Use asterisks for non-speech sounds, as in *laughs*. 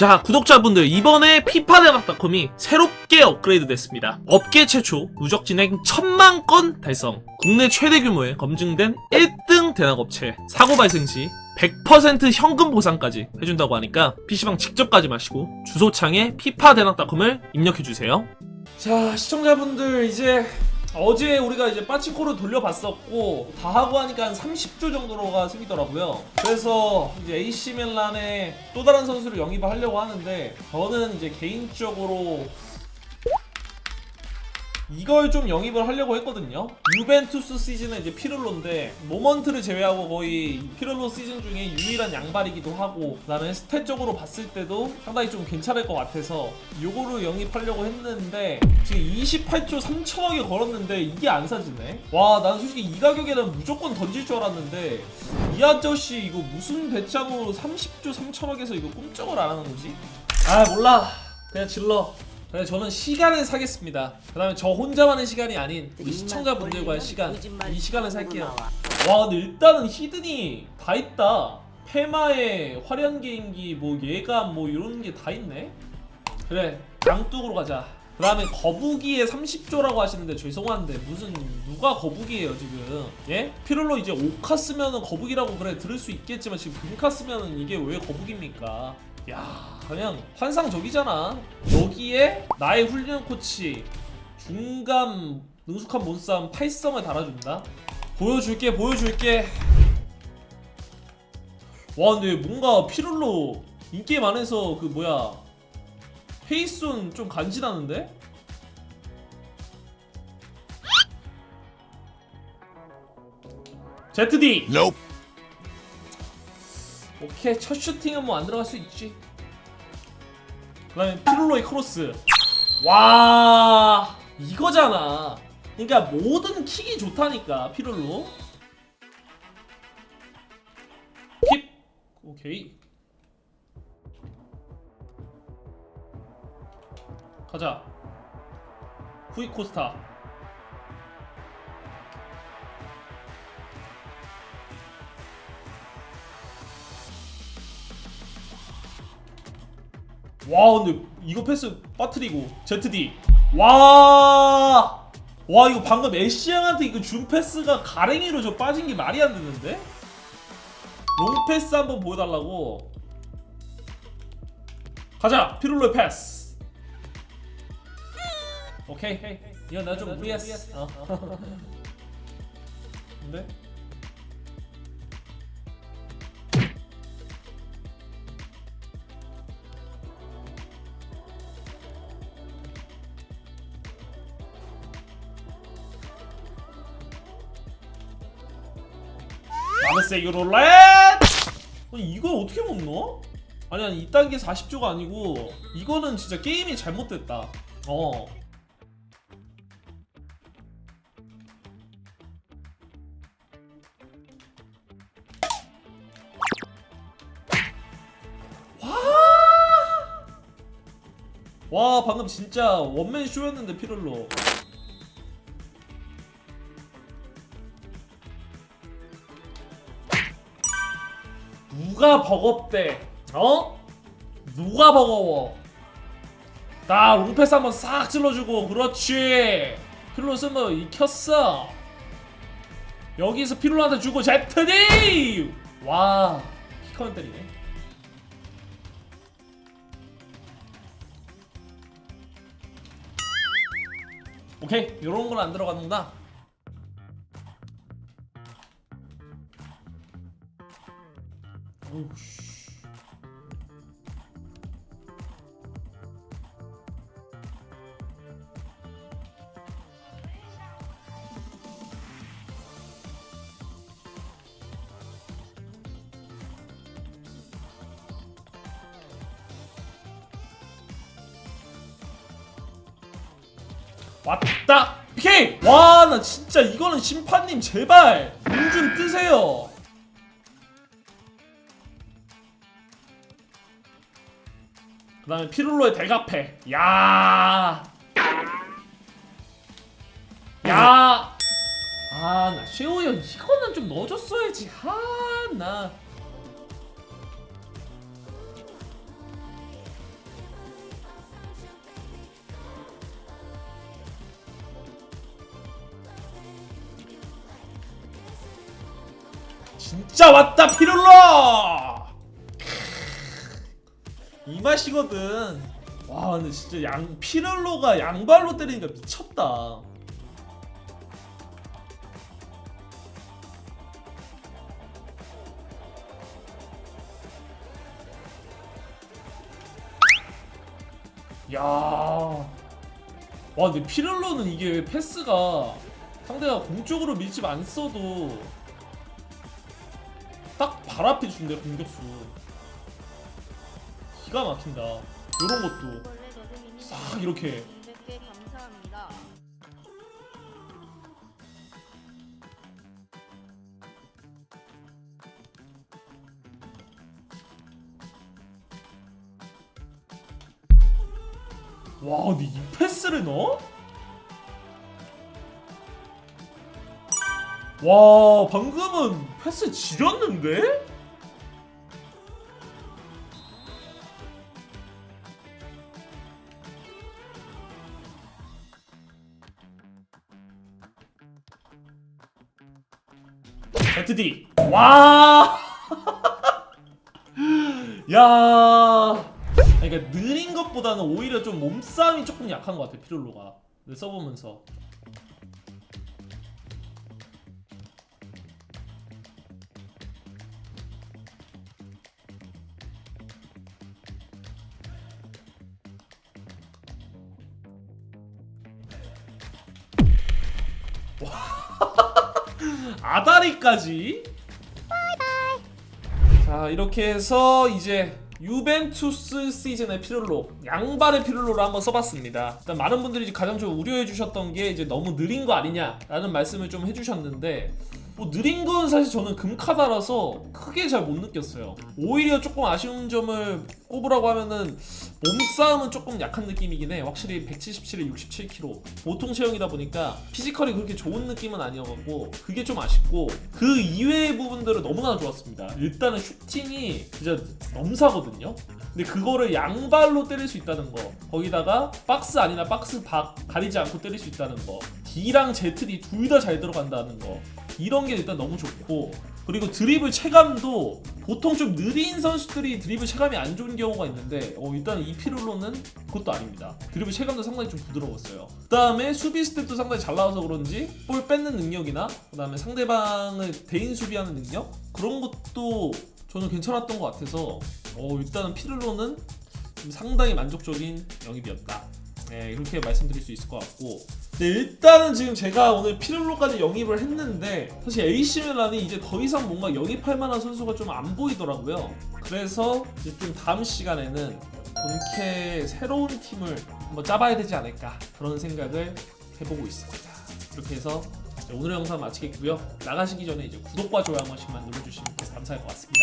자, 구독자분들, 이번에 피파대박닷컴이 새롭게 업그레이드 됐습니다. 업계 최초 누적 진행 천만 건 달성. 국내 최대 규모의 검증된 1등 대낙업체. 사고 발생 시 100% 현금 보상까지 해준다고 하니까 PC방 직접 가지 마시고 주소창에 피파대낙닷컴을 입력해주세요. 자, 시청자분들, 이제 어제 우리가 이제 빠치코를 돌려봤었고 다 하고 하니까 한 30조 정도로가 생기더라고요. 그래서 이제 AC 밀란에 또 다른 선수를 영입을 하려고 하는데 저는 이제 개인적으로 이걸 좀 영입을 하려고 했거든요. 유벤투스 시즌은 이제 피를로인데 모먼트를 제외하고 거의 피를로 시즌 중에 유일한 양발이기도 하고 그다음에 스탯적으로 봤을 때도 상당히 좀 괜찮을 것 같아서 요거를 영입하려고 했는데 지금 28초 3천억에 걸었는데 이게 안 사지네. 와, 난 솔직히 이 가격에는 무조건 던질 줄 알았는데 이 아저씨 이거 무슨 배짱으로 30조 3천억에서 이거 꿈쩍을 안 하는 거지? 아 몰라. 그냥 질러. 그냥 저는 시간을 사겠습니다. 그다음에 저 혼자만의 시간이 아닌 우리 시청자분들과의 시간 이 시간을 살게요. 와 근데 일단은 히든이 다 있다. 페마의 화려한 개인기 뭐 예감 뭐 이런 게 다 있네. 그래 양뚝으로 가자. 그 다음에 거북이에 30조라고 하시는데 죄송한데 무슨 누가 거북이에요 지금? 예? 피를로 이제 5카 쓰면은 거북이라고 그래 들을 수 있겠지만 지금 금카 쓰면은 이게 왜 거북입니까? 야 그냥 환상적이잖아. 여기에 나의 훈련 코치 중간 능숙한 몸싸움 팔성을 달아준다. 보여줄게 보여줄게. 와 근데 뭔가 피를로 인기 많아서 그 뭐야 페이스온 좀 간지나는데? ZD Nope. 오케이 첫 슈팅은 뭐 안 들어갈 수 있지. 그다음에 피를로의 크로스. 와 이거잖아. 그러니까 모든 킥이 좋다니까 피를로. 킵. 오케이. 가자. 후이 코스타 와 근데 이거 패스 빠트리고 ZD 와. 와 이거 방금 애쉬양한테 이거 준 패스가 가랭이로 저 빠진 게 말이 안 되는데? 롱 패스 한번 보여달라고 가자 피룰로의 패스 오케이 헤이 이건 나좀 VS 어. 근데? 마르세유 롤렛! 아니 이걸 어떻게 못 넣어? 아니 아니 이딴 게 40조가 아니고 이거는 진짜 게임이 잘못됐다 어 와! 와 방금 진짜 원맨 쇼였는데 피를로 누가 버겁대? 어? 누가 버거워? 나 롱패스 한번 싹 찔러주고 그렇지 필로 쓰면 익혔어 여기서 필로한테 주고 제트디 와 키커맨 때리네 오케이 요런 건 안 들어가는구나 오우 씨. 왔다! 오케이! 와, 나 진짜 이거는 심판님 제발 눈 좀 뜨세요. 그다음에 피룰로의 대가패. 야. 야. 아, 나 쉐오 형 이거는 좀 넣어줬어야지. 하 나. 진짜 왔다 피룰로! 이 맛이거든. 와 근데 진짜 양 피룰로가 양발로 때리니까 미쳤다. 야. 와 근데 피렐로는 이게 패스가 상대가 공쪽으로 밀집 안 써도 딱 발 앞에 준대 공격수 기가 막힌다 요런 것도 싹 이렇게. 200개 감사합니다. 와 근데 이 패스를 넣어? 와 방금은 패스 지렸는데? ZD 와 *laughs* 야. 그러니까 느린 것보다는 오히려 좀 몸싸움이 조금 약한 것 같아 피롤로가. 써보면서. 와. *laughs* 아다리까지. 자 이렇게 해서 이제 유벤투스 시즌의 피를로 양발의 피를로를 한번 써봤습니다. 일단 많은 분들이 가장 좀 우려해 주셨던 게 이제 너무 느린 거 아니냐라는 말씀을 좀 해주셨는데 뭐 느린 건 사실 저는 금카다라서 크게 잘 못 느꼈어요. 오히려 조금 아쉬운 점을 꼽으라고 하면은 몸싸움은 조금 약한 느낌이긴 해. 확실히 177에 67kg 보통 체형이다 보니까 피지컬이 그렇게 좋은 느낌은 아니어갖고 그게 좀 아쉽고 그 이외의 부분들은 너무나 좋았습니다. 일단은 슈팅이 진짜 넘사거든요. 근데 그거를 양발로 때릴 수 있다는 거 거기다가 박스 아니나 박스 밖 가리지 않고 때릴 수 있다는 거 D랑 Z이 둘 다 잘 들어간다는 거 이런 게 일단 너무 좋고 그리고 드리블 체감도 보통 좀 느린 선수들이 드리블 체감이 안 좋은 경우가 있는데 어, 일단 이 피룰로는 그것도 아닙니다. 드리블 체감도 상당히 좀 부드러웠어요. 그 다음에 수비 스텝도 상당히 잘 나와서 그런지 볼 뺏는 능력이나 그 다음에 상대방을 대인 수비하는 능력 그런 것도 저는 괜찮았던 것 같아서 어, 일단은 피룰로는 좀 상당히 만족적인 영입이었다. 네, 이렇게 말씀드릴 수 있을 것 같고 네, 일단은 지금 제가 오늘 피를로까지 영입을 했는데 사실 AC 밀란이 이제 더 이상 뭔가 영입할 만한 선수가 좀 안 보이더라고요. 그래서 이제 좀 다음 시간에는 본캐 새로운 팀을 한번 짜봐야 되지 않을까 그런 생각을 해보고 있습니다. 이렇게 해서 오늘 영상 마치겠고요. 나가시기 전에 이제 구독과 좋아요 한 번씩만 눌러주시면 감사할 것 같습니다.